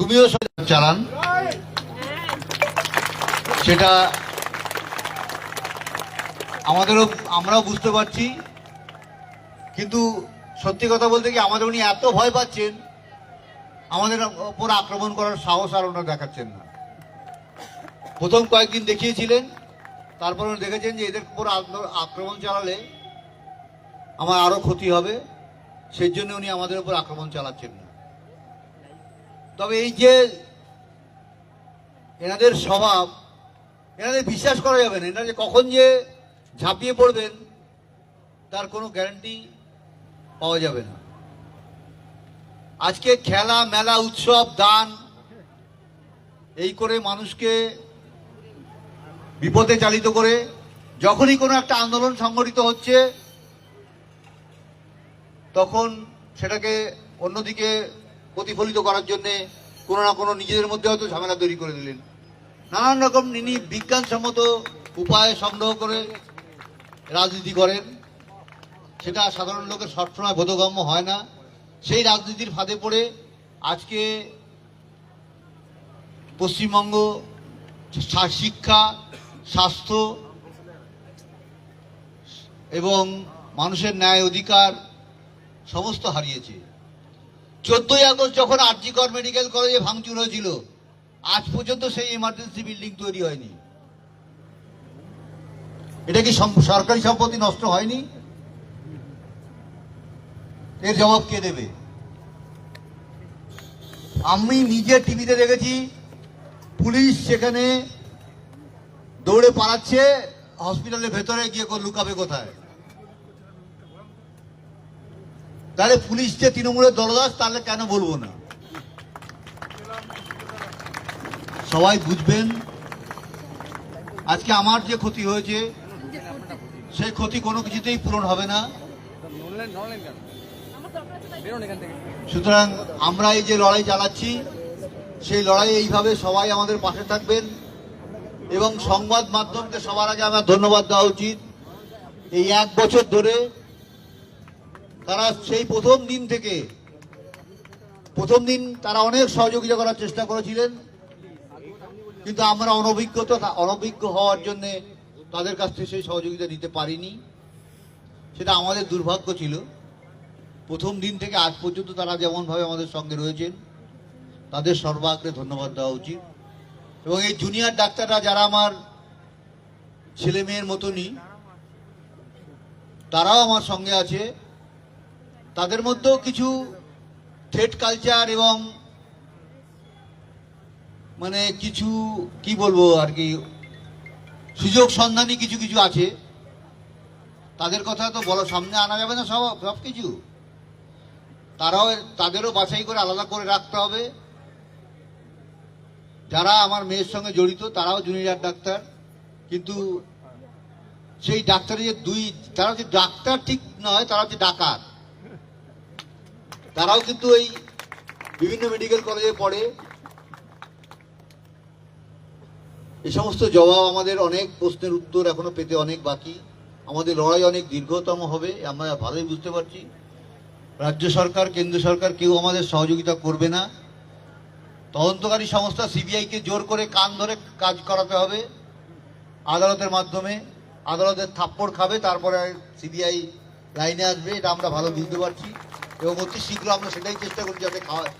তুমিও চালান। সেটা আমাদেরও, আমরাও বুঝতে পারছি। কিন্তু সত্যি কথা বলতে কি, আমাদের উনি এত ভয় পাচ্ছেন, আমাদের ওপর আক্রমণ করার সাহস আর ওনারা দেখাচ্ছেন না। প্রথম কয়েকদিন দেখিয়েছিলেন, তারপর উনি দেখেছেন যে এদের উপর আক্রমণ চালালে আমার আরও ক্ষতি হবে, সেই জন্য উনি আমাদের উপর আক্রমণ চালাচ্ছেন না। তবে এই যে এনাদের স্বভাব, এনাদের বিশ্বাস করা যাবে না। এনারা যে কখন যে ঝাঁপিয়ে পড়বেন, তার কোনো গ্যারান্টি পাওয়া যাবে না। আজকে খেলা, মেলা, উৎসব, দান, এই করে মানুষকে বিপদে চালিত করে যখনই কোনো একটা আন্দোলন সংগঠিত হচ্ছে, তখন সেটাকে অন্যদিকে প্রতিফলিত করার জন্যে কোনো না কোনো নিজেদের মধ্যে হয়তো ঝামেলা তৈরি করে দিলেন। নানান রকম ইনি বিজ্ঞানসম্মত উপায় সংগ্রহ করে রাজনীতি করেন। সেটা সাধারণ লোকের সবসময় বোধগম্য হয় না। সেই রাজনীতির ফাঁদে পড়ে আজকে পশ্চিমবঙ্গ শিক্ষা, স্বাস্থ্য এবং মানুষের ন্যায় অধিকার সমস্ত হারিয়েছে। চোদ্দই আগস্ট যখন আরজিকর মেডিকেল কলেজে ভাঙচুর হয়েছিল, আজ পর্যন্ত সেই ইমার্জেন্সি বিল্ডিং তৈরি হয়নি। এটা কি সরকারি সম্পত্তি নষ্ট হয়নি? এর জবাব কে দেবে? আমি নিজে টিভিতে দেখেছি, পুলিশ সেখানে দৌড়ে পালাচ্ছে হসপিটালের ভেতরে গিয়ে লুকাবে কোথায়? তাহলে পুলিশ যে তৃণমূলের দলদাস, তাহলে কেন বলব না? সবাই বুঝবেন, আজকে আমার যে ক্ষতি হয়েছে, সেই ক্ষতি কোনো কিছুতেই পূরণ হবে না। সুতরাং আমরা এই যে লড়াই চালাচ্ছি, সেই লড়াই এইভাবে সবাই আমাদের পাশে থাকবেন এবং সংবাদ মাধ্যমকে সবার আগে আমার ধন্যবাদ দেওয়া উচিত। এই এক বছর ধরে তারা সেই প্রথম দিন থেকে, প্রথম দিন তারা অনেক সহযোগিতা করার চেষ্টা করেছিলেন। কিন্তু আমরা অনভিজ্ঞতা, অনভিজ্ঞ হওয়ার জন্য তাদের কাছ থেকে সেই সহযোগিতা নিতে পারিনি। সেটা আমাদের দুর্ভাগ্য ছিল। প্রথম দিন থেকে আজ পর্যন্ত তারা যেমনভাবে আমাদের সঙ্গে রয়েছেন, তাদের সর্বাগ্রে ধন্যবাদ দেওয়া উচিত। এবং এই জুনিয়র ডাক্তাররা যারা আমার ছেলে মেয়ের মতনই, তারাও আমার সঙ্গে আছে। তাদের মধ্যেও কিছু থ্রেড কালচার এবং মানে কিছু, কি বলব আর কি, সুযোগ সন্ধানী কিছু কিছু আছে। তাদের কথা তো বলো, সামনে আনা যাবে না সব সব কিছু। তারাও, তাদেরও বাছাই করে আলাদা করে রাখতে হবে। যারা আমার মেয়ের সঙ্গে জড়িত, তারাও জুনিয়র ডাক্তার। কিন্তু সেই ডাক্তারের যে দুই, তারা হচ্ছে ডাক্তার ঠিক নয়, তারা হচ্ছে ডাকাত। তারাও কিন্তু এই বিভিন্ন মেডিকেল কলেজে পড়ে। এ সমস্ত জবাব আমাদের অনেক প্রশ্নের উত্তর এখনও পেতে অনেক বাকি। আমাদের লড়াই অনেক দীর্ঘতম হবে, আমরা ভালোই বুঝতে পারছি। রাজ্য সরকার, কেন্দ্র সরকার কেউ আমাদের সহযোগিতা করবে না। তদন্তকারী সংস্থা সিবিআইকে জোর করে কান ধরে কাজ করাতে হবে। আদালতের মাধ্যমে আদালতের থাপ্পড় খাবে, তারপরে সিবিআই লাইনে আসবে, এটা আমরা ভালো বুঝতে পারছি। এবং অতি শীঘ্র আমরা সেটাই চেষ্টা করি যাতে খাওয়া-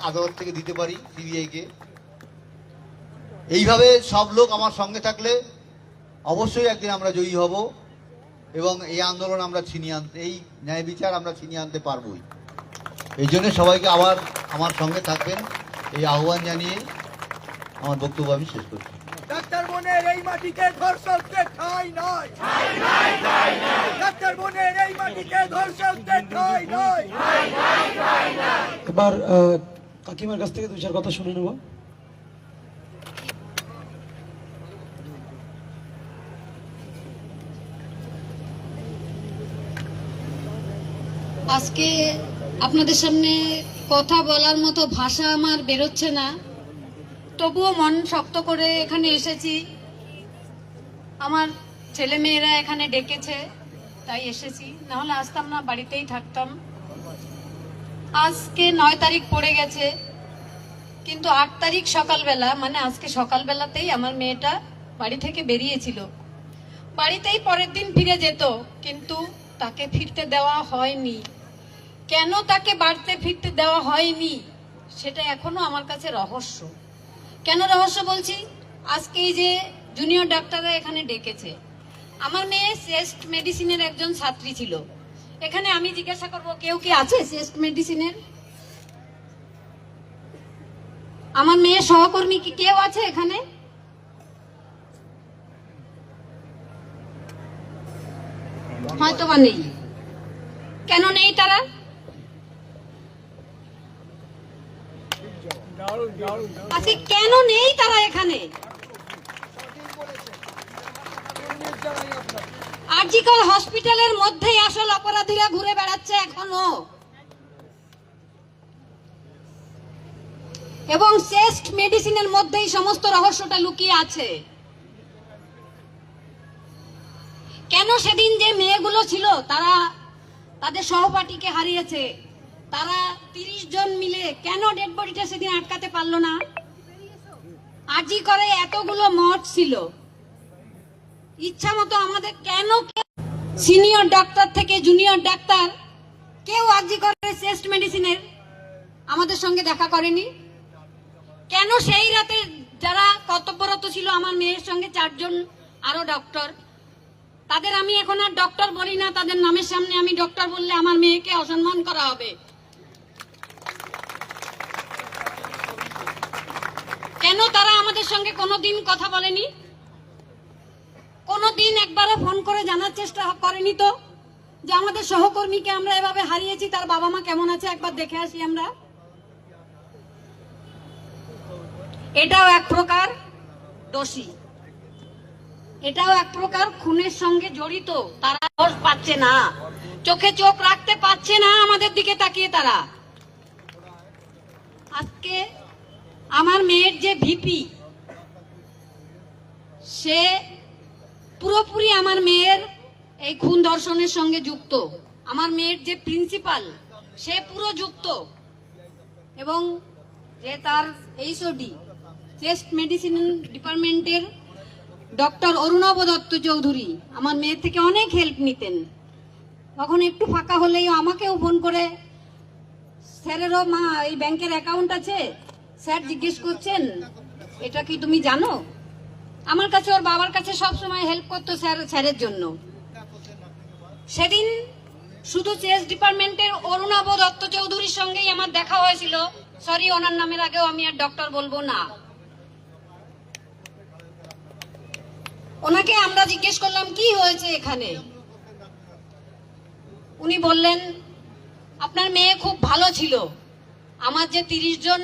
আদালত থেকে দিতে পারি সিবিআইকে। এইভাবে সব লোক আমার সঙ্গে থাকলে অবশ্যই একদিন আমরা জয়ী হব এবং এই আন্দোলন আমরা ছিনিয়ে আনতে, এই ন্যায় বিচার আমরা ছিনিয়ে আনতে পারবই। এই জন্য সবাইকে আবার আমার সঙ্গে থাকবেন, এই আহ্বান জানিয়ে আমার বক্তব্য আমি শেষ করছি। বোনের এই মাটিতে ধর্ষকদের ঠাঁই নয়। ডাক্তার বোনের এই মাটিতে ধর্ষকদের ঠাঁই নয়। এবার কাকিমার কাছ থেকে দুই চার কথা শুনে নেব। আজকে আপনাদের সামনে কথা বলার মতো ভাষা আমার বেরোচ্ছে না। তবুও মন শক্ত করে এখানে এসেছি। আমার ছেলে মেয়েরা এখানে ডেকেছে, তাই এসেছি। নাহলে আসতাম না, বাড়িতেই থাকতাম। আজকে নয় তারিখ পড়ে গেছে, কিন্তু আট তারিখ সকালবেলা মানে আজকে সকালবেলাতেই আমার মেয়েটা বাড়ি থেকে বেরিয়েছিল। বাড়িতেই পরের দিন ফিরে যেত, কিন্তু তাকে ফিরতে দেওয়া হয়নি। কেন তাকে বাড়িতে ফিরতে দেওয়া হয়নি, সেটা এখনও আমার কাছে রহস্য। কেন রহস্য বলছি? আজকে যে জুনিয়র ডাক্তাররা এখানে ডেকেছে। আমার মেয়ে শ্রেষ্ঠ মেডিসিনের একজন ছাত্রী ছিল। এখানে আমি জিজ্ঞাসা করব, কেউ কি আছে শ্রেষ্ঠ মেডিসিনের? আমার মেয়ের সহকর্মী কি কেউ আছে এখানে? হয়তো বা নেই। কেন নেই তারা? আজকে কেন নেই তারা এখানে? আরজিকর হসপিটালের মধ্যেই আসল অপরাধীরা ঘুরে বেড়াচ্ছে এখনও। এবং শ্রেষ্ঠ মেডিসিনের মধ্যেই সমস্ত রহস্যটা লুকিয়ে আছে। কেন সেদিন যে মেয়েগুলো ছিল, তারা তাদের সহপাঠীকে হারিয়েছে, তারা তিরিশ জন মিলে কেন ডেড বডিটা সেদিন আটকাতে পারল না? আজি করে এতগুলো মঠ ছিল। ইচ্ছা মতো আমাদের কেন সিনিয়র ডাক্তার থেকে জুনিয়র ডাক্তার কেউ আজি করে শ্রেষ্ঠ মেডিসিনের আমাদের সঙ্গে দেখা করেনি? কেন সেই রাতে যারা কর্তব্যরত ছিল আমার মেয়ের সঙ্গে চারজন আরও ডক্টর? তাদের আমি এখন আর ডক্টর বলি না, তাদের নামের সামনে আমি ডক্টর বললে আমার মেয়েকে অসম্মান করা হবে। কেন তারা আমাদের সঙ্গে কোনোদিন কথা বলেনি? কোনোদিন একবারও ফোন করে জানার চেষ্টা করেনি তো? যে আমাদের সহকর্মীকে আমরা এভাবে হারিয়েছি, তার বাবা মা কেমন আছে একবার দেখে আসি আমরা। এটাও এক প্রকার দোষী। এটাও এক প্রকার খুনের সঙ্গে জড়িত। তারা দোষ পাচ্ছে না। চোখে চোখ রাখতে পারছে না আমাদের দিকে তাকিয়ে তারা। আজকে আমার মেয়ের যে ভিপি, সে পুরোপুরি আমার মেয়ের এই খুন ধর্ষণের সঙ্গে যুক্ত। আমার মেয়ের যে প্রিন্সিপাল সে পুরো যুক্ত। এবং যে তার এইচওডি চেস্ট মেডিসিন ডিপার্টমেন্টের ডক্টর অরুণব দত্ত চৌধুরী আমার মেয়ের থেকে অনেক হেল্প নিতেন। তখন একটু ফাঁকা হলেই আমাকেও ফোন করে, স্যারেরও মা, এই ব্যাংকের অ্যাকাউন্ট আছে? স্যার জিজ্ঞেস করছেন, এটা কি তুমি জানো? আমার কাছে ওর বাবার কাছে সব সময় হেল্প করতো স্যার স্যারের জন্য। সেদিন শুধু চেস ডিপার্টমেন্টের অরুণাভ দত্ত চৌধুরীর সঙ্গেই আমার দেখা হয়েছিল। সরি ওনার নামের আগেও আমি আর ডক্টর বলব না। ওনাকে আমরা জিজ্ঞেস করলাম, কি হয়েছে এখানে? উনি বললেন, আপনার মেয়ে খুব ভালো ছিল। আমার যে তিরিশ জন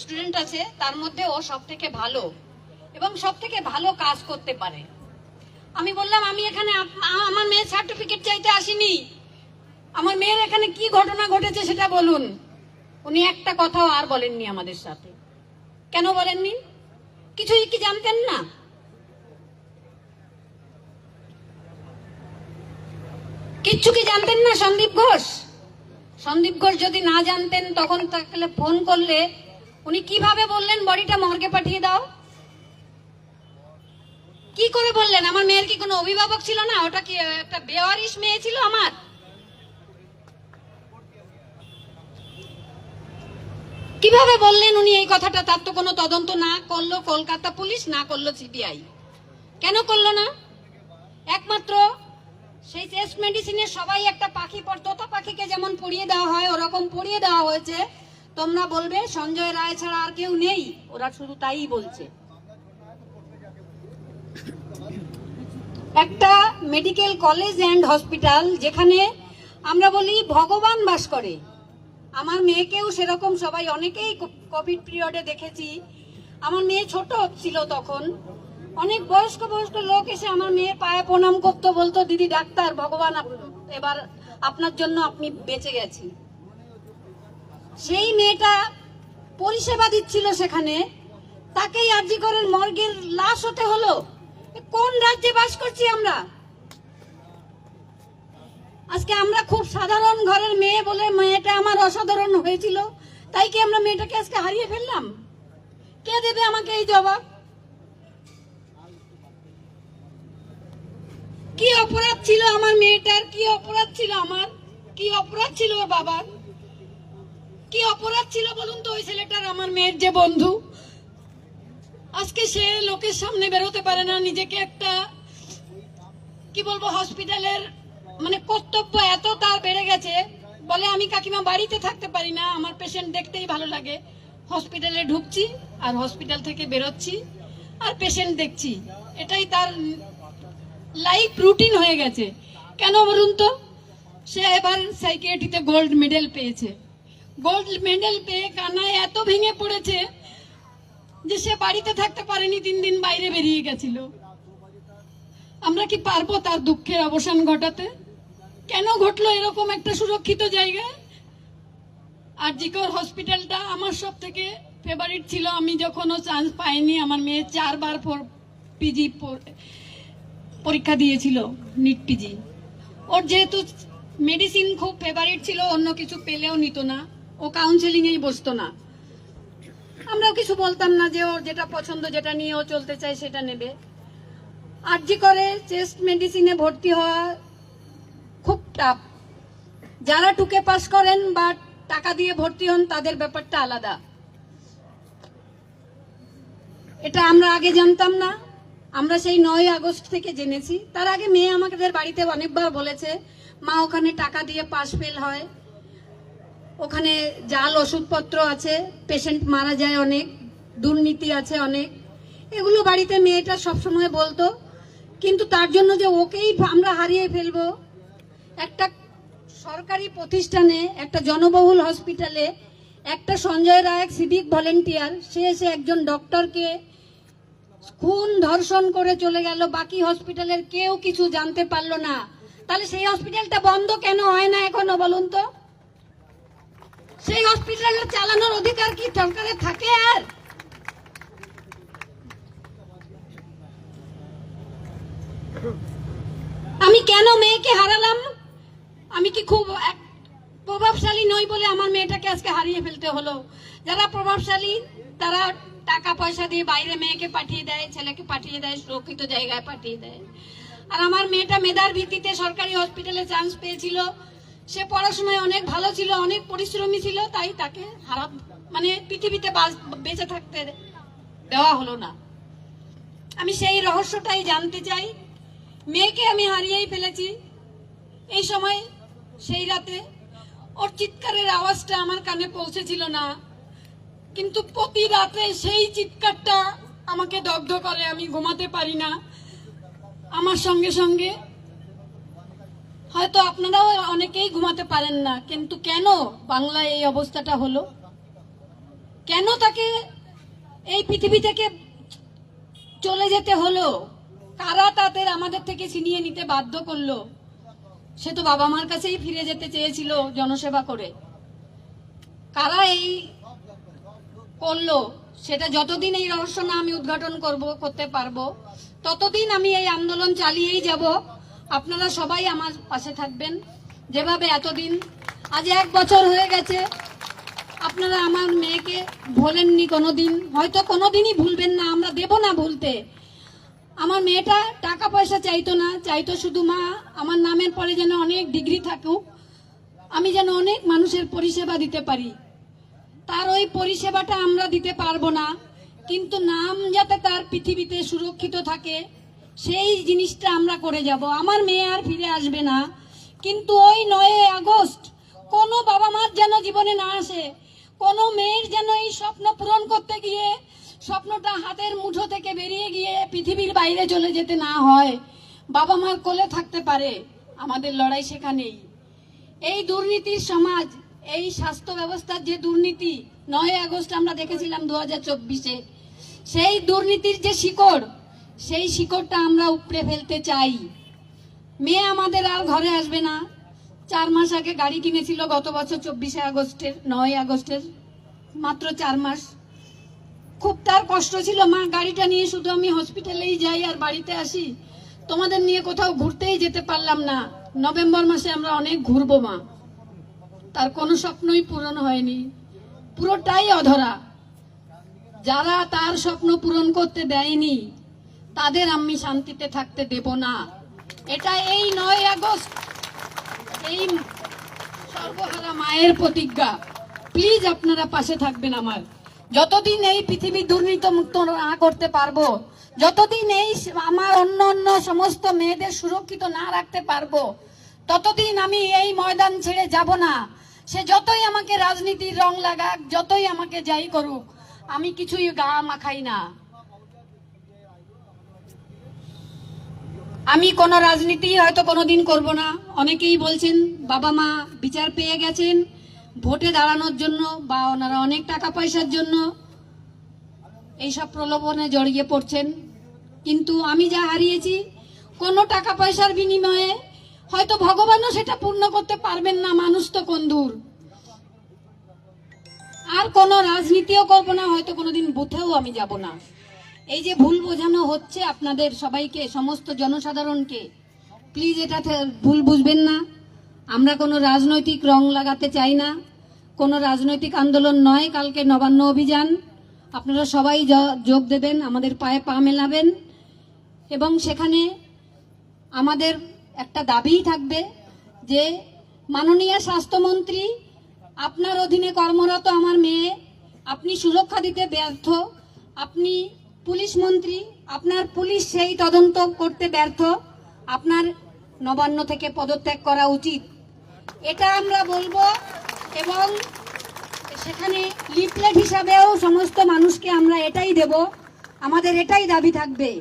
স্টুডেন্ট আছে, তার মধ্যে ও সব থেকে ভালো। এবং সব থেকে ভালো কাজ করতে পারে। আমি বললাম, আমি এখানে আমার মেয়ের সার্টিফিকেট চাইতে আসিনি। আমার মেয়ের এখানে কি ঘটনা ঘটেছে সেটা বলুন। উনি একটা কথাও আর বলেননি আমাদের সাথে। কেন বলেননি? কিছুই কি জানতেন না? কিচ্ছু কি জানতেন না সন্দীপ ঘোষ? সন্দীপ ঘোষ যদি না জানতেন, তখন তাহলে ফোন করলে উনি কীভাবে বললেন, বডিটা মর্গে পাঠিয়ে দাও। কি করে বললেন? আমার মেয়ের কি কোনো অভিভাবক ছিল না? ওটা কি একটা বেওয়ারিশ মেয়ে ছিল আমার? কীভাবে বললেন উনি এই কথাটা? তার তো কোনো তদন্ত না করল কলকাতা পুলিশ, না করল সিবিআই। কেন করল না? একমাত্র সেই টেস্ট মেডিসিনে সবাই একটা পাখি তোতা পাখিকে যেমন পড়িয়ে দেওয়া হয়, ওরকম পড়িয়ে দেওয়া হয়েছে। তোমরা বলবে, সঞ্জয় রায় ছাড়া আর কেউ নেই। ওরা শুধু তাই বলছে। একটা মেডিকেল কলেজ অ্যান্ড হসপিটাল যেখানে আমরা বলি ভগবান বাস করে। আমার মেয়েকেও সেরকম সবাই অনেকেই কোভিড পিরিয়ডে দেখেছি। আমার মেয়ে ছোট ছিল তখন। অনেক বয়স্ক বয়স্ক লোক এসে আমার মেয়ের পায়ে প্রণাম করতো, বলতো, দিদি ডাক্তার, ভগবান এবার আপনার জন্য আপনি বেঁচে গেছি সেই মেয়েটা পরিষেবা দিচ্ছিল সেখানে। তাকেই আরজি করেন, মর্গের লাশ হতে হলো। কোন রাজ্যে বাস করছি আমরা? আজকে আমরা খুব সাধারণ ঘরের মেয়ে বলে মেয়েটা আমার অসাধারণ হয়েছিল। তাই কি আমরা মেয়েটাকে আজকে হারিয়ে ফেললাম? কে দেবে আমাকে এই জবাব? কি অপরাধ ছিল আমার মেয়েটার? কি অপরাধ ছিল আমার? কি অপরাধ ছিল ওর বাবার? কি অপরাধ ছিল বলুন তো ওই ছেলেটার, আমার মেয়ের যে বন্ধু? আজকে সে লোকের সামনে বেরোতে পারে না, নিজেকে একটা, কি বলব হসপিটালের মানে কর্তব্য এত তার বেড়ে গেছে। বলে, আমি কাকিমা বাড়িতে থাকতে পারি না, আমার পেশেন্ট দেখতেই ভালো লাগে। হসপিটালে ঢুকছি, আর হসপিটাল থেকে বেরোচ্ছি, আর পেশেন্ট দেখছি। এটাই তার লাইফ রুটিন হয়ে গেছে। কেন বলুন তো? সে এবার সাইকিয়াট্রিতে গোল্ড মেডেল পেয়েছে। গোল্ড মেডেল পেয়ে কানায় এত ভেঙে পড়েছে যে সে বাড়িতে থাকতে পারেনি, তিন দিন বাইরে বেরিয়ে গেছিল। আমরা কি পারব তার দুঃখের অবসান ঘটাতে? কেন ঘটলো এরকম একটা সুরক্ষিত জায়গায়? আর জিকর হসপিটালটা আমার সব থেকে ফেভারিট ছিল। আমি যখনও চান্স পাইনি, আমার মেয়ে চারবার পিজি পরীক্ষা দিয়েছিল নিট পিজি ওর যেহেতু মেডিসিন খুব ফেভারিট ছিল, অন্য কিছু পেলেও নিত না। ও কাউন্সেলিংয়েই বসতো না। আমরাও কিছু বলতাম না যে ওর যেটা পছন্দ, যেটা নিয়ে ও চলতে চায় সেটা নেবে। আর আরজি করে চেস্ট মেডিসিনে ভর্তি হওয়া খুব টাফ যারা টুকে পাস করেন বা টাকা দিয়ে ভর্তি হন, তাদের ব্যাপারটা আলাদা। এটা আমরা আগে জানতাম না। আমরা সেই নয় আগস্ট থেকে জেনেছি। তার আগে মেয়ে আমাদের বাড়িতে অনেকবার বলেছে, মা, ওখানে টাকা দিয়ে পাস ফেল হয়। ওখানে জাল ওষুধপত্র আছে পেশেন্ট মারা যায় অনেক, দুর্নীতি আছে অনেক। এগুলো বাড়িতে মেয়েটা সবসময় বলতো। কিন্তু তার জন্য যে ওকেই আমরা হারিয়ে ফেলব, একটা সরকারি প্রতিষ্ঠানে, একটা জনবহুল হসপিটালে একটা সঞ্জয় রায় সিভিক ভলেন্টিয়ার সে এসে একজন ডক্টরকে খুন, ধর্ষণ করে চলে গেল, বাকি হসপিটালের কেউ কিছু জানতে পারল না। তাহলে সেই হসপিটালটা বন্ধ কেন? হয় না এখনও বলুন তো? সেই হসপিটালটা চালানোর অধিকার কি সরকারের থাকে আর? আমি কেন মেয়েকে হারালাম? আমি কি খুব প্রভাবশালী নই বলে আমার মেয়েটাকে আজকে হারিয়ে ফেলতে হলো? যারা প্রভাবশালী, তারা টাকা পয়সা দিয়ে বাইরে মেয়েকে পাঠিয়ে দেয়, ছেলেকে পাঠিয়ে দেয়, সুরক্ষিত জায়গায় পাঠিয়ে দেয়। আর আমার মেয়েটা মেধার ভিত্তিতে সরকারি হসপিটালে চান্স পেয়েছিল। সে পড়াশোনায় অনেক ভালো ছিল, অনেক পরিশ্রমী ছিল, তাই তাকে হারা মানে পৃথিবীতে বাঁচ- থাকতে দেওয়া হলো না। আমি সেই রহস্যটাই জানতে চাই। মেয়েকে আমি হারিয়েই ফেলেছি। এই সময় সেই রাতে ওর চিৎকারের আওয়াজটা আমার কানে পৌঁছেছিল না। কিন্তু প্রতি রাতে সেই চিৎকারটা আমাকে দগ্ধ করে, আমি ঘুমাতে পারি না। আমার সঙ্গে সঙ্গে হয়তো আপনারাও অনেকেই ঘুমাতে পারেন না, কিন্তু কেন বাংলায় এই অবস্থাটা হলো? কেন তাকে এই পৃথিবী থেকে চলে যেতে হলো? কারা তাদের আমাদের থেকে ছিনিয়ে নিতে বাধ্য করল? সে তো বাবা মার কাছেই ফিরে যেতে চেয়েছিল জনসেবা করে। কারা এই করল? সেটা যতদিন এই রহস্য না আমি উদ্ঘাটন করব, করতে পারব, ততদিন আমি এই আন্দোলন চালিয়েই যাব। আপনারা সবাই আমার পাশে থাকবেন। যেভাবে এতদিন, আজ এক বছর হয়ে গেছে, আপনারা আমার মেয়েকে ভোলেননি কোনোদিন। হয়তো কোনোদিনই ভুলবেন না, আমরা দেব না ভুলতে। আমার মেয়েটা টাকা পয়সা চাইতো না, চাইতো শুধু মা, আমার নামের পরে যেন অনেক ডিগ্রি থাকুক, আমি যেন অনেক মানুষের পরিষেবা দিতে পারি। তার ওই পরিষেবাটা আমরা দিতে পারব না, কিন্তু নাম যাতে তার পৃথিবীতে সুরক্ষিত থাকে সেই জিনিসটা আমরা করে যাব। আমার মেয়ে আর ফিরে আসবে না। কিন্তু ওই নয় আগস্ট, কোনো বাবা মার যেন জীবনে না আসে, কোনো মেয়ের যেন এই স্বপ্ন পূরণ করতে গিয়ে, স্বপ্নটা হাতের মুঠো থেকে বেরিয়ে গিয়ে পৃথিবীর বাইরে চলে যেতে না হয়, বাবা মার কোলে থাকতে পারে, আমাদের লড়াই সেখানেই। এই দুর্নীতির সমাজ, এই স্বাস্থ্য ব্যবস্থার যে দুর্নীতি, নয় আগস্ট আমরা দেখেছিলাম দু হাজার সেই দুর্নীতির যে শিকড় সেই শিকড়টা আমরা উপড়ে ফেলতে চাই। মেয়ে আমাদের আর ঘরে আসবে না। চার মাস আগে গাড়ি কিনেছিল গত বছর চব্বিশে আগস্টের নয় আগস্টের, মাত্র চার মাস। খুব তার কষ্ট ছিল, মা, গাড়িটা নিয়ে শুধু আমি হসপিটালেই যাই আর বাড়িতে আসি। তোমাদের নিয়ে কোথাও ঘুরতেই যেতে পারলাম না। নভেম্বর মাসে আমরা অনেক ঘুরবো, মা। তার কোনো স্বপ্নই পূরণ হয়নি। পুরোটাই অধরা। যারা তার স্বপ্ন পূরণ করতে দেয়নি তাদের আমি শান্তিতে থাকতে দেব না। এটা এই নয় আগস্ট। এই সর্বহারা মায়ের প্রতিজ্ঞা। প্লিজ আপনারা পাশে থাকবেন আমার। যতদিন এই পৃথিবী দুর্নীতি মুক্ত না করতে পারব, যতদিন এই আমার অন্য অন্য সমস্ত মেয়েদের সুরক্ষিত না রাখতে পারব, ততদিন আমি এই ময়দান ছেড়ে যাব না। সে যতই আমাকে রাজনীতির রং লাগাক, যতই আমাকে যাই করুক, আমি কিছুই গা মাখাই না। আমি কোনো রাজনীতি হয়তো কোনো দিন করব না। অনেকেই বলছেন, বাবা মা বিচার পেয়ে গেছেন, ভোটে দাঁড়ানোর জন্য বা ওনারা অনেক টাকা পয়সার জন্য এইসব প্রলোভনে জড়িয়ে পড়ছেন। কিন্তু আমি যা হারিয়েছি, কোনো টাকা পয়সার বিনিময়ে হয়তো ভগবানও সেটা পূর্ণ করতে পারবেন না, মানুষ তো কোন দূর। আর কোনো রাজনীতিও করব না, হয়তো কোনোদিন বুথেও আমি যাব না। এই যে ভুল বোঝানো হচ্ছে আপনাদের সবাইকে, সমস্ত জনসাধারণকে প্লিজ এটা ভুল বুঝবেন না। আমরা কোনো রাজনৈতিক রং লাগাতে চাই না। কোনো রাজনৈতিক আন্দোলন নয়, কালকে নবান্ন অভিযান। আপনারা সবাই যোগ দেবেন, আমাদের পায়ে পা মেলাবেন। এবং সেখানে আমাদের একটা দাবিই থাকবে যে, মাননীয় স্বাস্থ্যমন্ত্রী, আপনার অধীনে কর্মরত আমার মেয়ে, আপনি সুরক্ষা দিতে ব্যর্থ। আপনি পুলিশ মন্ত্রী, আপনার পুলিশ সেই তদন্ত করতে ব্যর্থ। আপনার নবান্ন থেকে পদত্যাগ করা উচিত। এটা আমরা বলব এবং সেখানে লিফলেট হিসাবেও সমস্ত মানুষকে আমরা এটাই দেব। আমাদের এটাই দাবি থাকবে।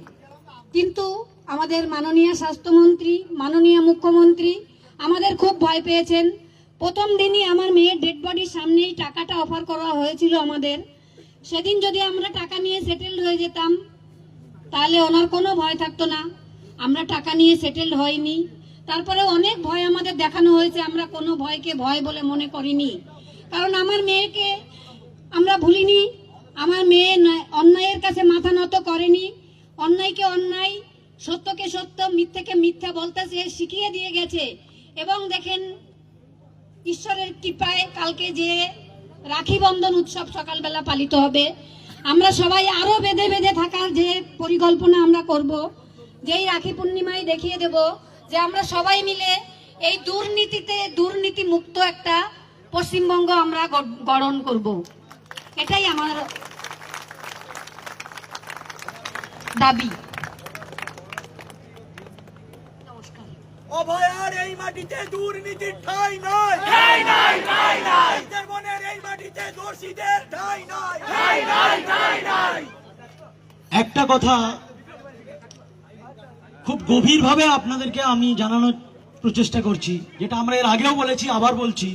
কিন্তু আমাদের মাননীয় স্বাস্থ্যমন্ত্রী, মাননীয় মুখ্যমন্ত্রী আমাদের খুব ভয় পেয়েছেন। প্রথম দিনই আমার মেয়ের ডেড বডির সামনেই টাকাটা অফার করা হয়েছিল আমাদের। সেদিন যদি আমরা টাকা নিয়ে সেটেলড হয়ে যেতাম, তাহলে ওনার কোনো ভয় থাকতো না। আমরা টাকা নিয়ে সেটেলড হইনি তারপরে অনেক ভয় আমাদের দেখানো হয়েছে, আমরা কোনো ভয়কে ভয় বলে মনে করিনি। কারণ আমার মেয়েকে আমরা ভুলিনি, আমার মেয়ে অন্যায়ের কাছে মাথা নত করেনি। অন্যায়কে অন্যায়, সত্যকে সত্য, মিথ্যেকে মিথ্যা বলতে সে শিখিয়ে দিয়ে গেছে। এবং দেখেন, ঈশ্বরের কৃপায় কালকে যে রাখি বন্ধন উৎসব সকালবেলা পালিত হবে। আমরা সবাই আরও বেঁধে বেঁধে থাকার যে পরিকল্পনা আমরা করব, যেই রাখি পূর্ণিমায় দেখিয়ে দেব যে আমরা সবাই মিলে এই দুর্নীতিতে দুর্নীতি মুক্ত একটা পশ্চিমবঙ্গ আমরা গ- গঠন করব। এটাই আমার দাবি। অভয়ার এই মাটিতে দুর্নীতির ঠাঁই নয় ঠাই নাই ঠাই নাই। মনের এই মাটিতে দোষীদের ঠাই নাই। ঠাই নাই ঠাই নাই। একটা কথা খুব গভীরভাবে আপনাদেরকে আমি জানানোর প্রচেষ্টা করছি যেটা আমরা এর আগেও বলেছি আবার বলছি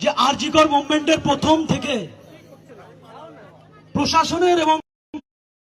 যে আরজিকর মুভমেন্টের প্রথম থেকে প্রশাসনের এবং